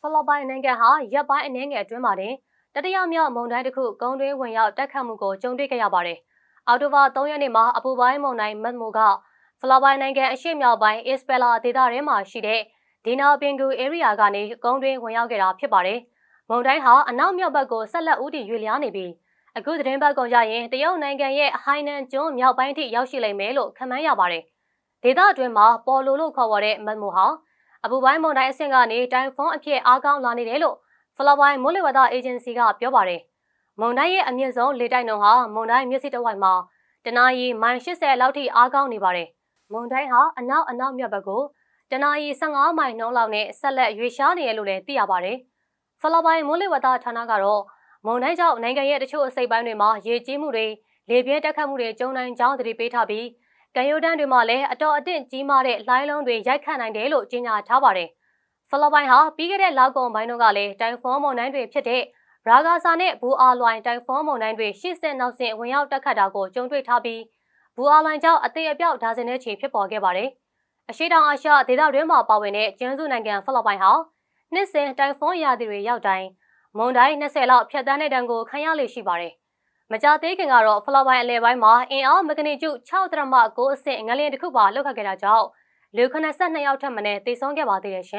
ဖိလစ်ပိုင်နိုင်ငံဟာရပ်ပိုင်းအနည်းငယ်အတွင်းမှာတင်တတိယမြောက်မုန်တိုင်းတစ်ခုကုန်းတွင်းဝင်ရောက်တက်ခတ်မှုကိုကြုံတွေ့ခဲ့ရပါတယ်။အော်တိုဘာ3ရက်နေ့မှာအပူပိုင်းမုန်တိုင်းမတ်မိုကဖိလစ်ပိုင်နိုင်ငံအရှေ့မြောက်ပိုင်းအစ္စပယ်လာဒေသထဲမှာရှိတဲ့ဒီနာပင်ကူ area ကနေကုန်းတွင်းဝင်ရောက်ခဲ့တာဖြစ်ပါတယ်။မုန်တိုင်းဟာအနောက်မြောက်ဘက်ကိုဆက်လက်ဦးတည်ရွေ့လျားနေပြီးအခုသတင်းပတ်ကုန်ကြရင်တရုတ်နိုင်ငံရဲ့ဟိုင်နန်ကျွန်းမြောက်ပိုင်းထိရောက်ရှိလိမ့်မယ်လို့ခန့်မှန်းရပါတယ်။ဒေသအတွင်းမှာပေါ်လိုလို့ခေါ်ဝေါ်တဲ့မတ်မိုဟာ အပူပိုင်းမုန်တိုင်းအဆင့်ကနေတိုင်ဖွန်းအဖြစ်အားကောင်းလာနေတယ်လို့ဖလော်ပိုင်းမိုးလေဝသအေဂျင်စီကပြောပါတယ်။မုန်တိုင်းရဲ့အမြင့်ဆုံးလေတိုက်နှုန်းဟာမုန်တိုင်းမျက်စိတစ်ဝိုက်မှာတနအီမိုင်80လောက်ထိအားကောင်းနေပါတယ်။မုန်တိုင်းဟာအနောက်အနောက်မြောက်ဘက်ကိုတနအီ15မိုင်နှုန်းလောက်နဲ့ဆက်လက်ရွေ့ရှားနေရလို့လည်းသိရပါတယ်။ဖလော်ပိုင်းမိုးလေဝသဌာနကတော့မုန်တိုင်းကြောင့်နိုင်ငံရဲ့တချို့အစိပ်ပိုင်းတွေမှာရေကြီးမှုတွေလေပြင်းတက်ခတ်မှုတွေကြုံနိုင်ကြောင်းသတိပေးထားပြီး ကံရိုးတန်းတွေမှာလည်းအတော်အသင့်ကြီးမားတဲ့လှိုင်းလုံးတွေရိုက်ခတ်နိုင်တယ်လို့ကြေညာထားပါတယ်။ဖလော်ပိုင်းဟာပြီးခဲ့တဲ့လောက်ကုံပိုင်းတို့ကလည်းတိုင်ဖွန်မုန်တိုင်းတွေဖြစ်တဲ့ရာဂါဆာနဲ့ဘူအာလွိုင်တိုင်ဖွန်မုန်တိုင်းတွေရှစ်ဆင့်နောက်ဆင့်ဝင်ရောက်တက်ခတ်တာကိုကြုံတွေ့ထားပြီးဘူအာလွိုင်ကြောင့်အသေးအပြောက်ဒါဇင်နဲ့ချီဖြစ်ပေါ်ခဲ့ပါတယ်။အရှိတောင်အာရှဒေသတွင်းမှာပါဝင်တဲ့ကျန်းစုနိုင်ငံဖလော်ပိုင်းဟာနှစ်စဉ်တိုင်ဖွန်ရာသီတွေရောက်တိုင်းမုန်တိုင်း20လောက်ဖြတ်တန်းတဲ့တန်းကိုခံရလေရှိပါတယ်။ မကြသေးခင်ကတော့ဖလော်ပိုင်းအလဲပိုင်းမှာအင်အားမဂနီကျု6.9အဆင့်ငလျင်တစ်ခုပါလောက်ခတ်ခဲ့တာကြောင့်လူ92ယောက်ထပ်မံသေဆုံးခဲ့ပါသေးတယ်ရှင်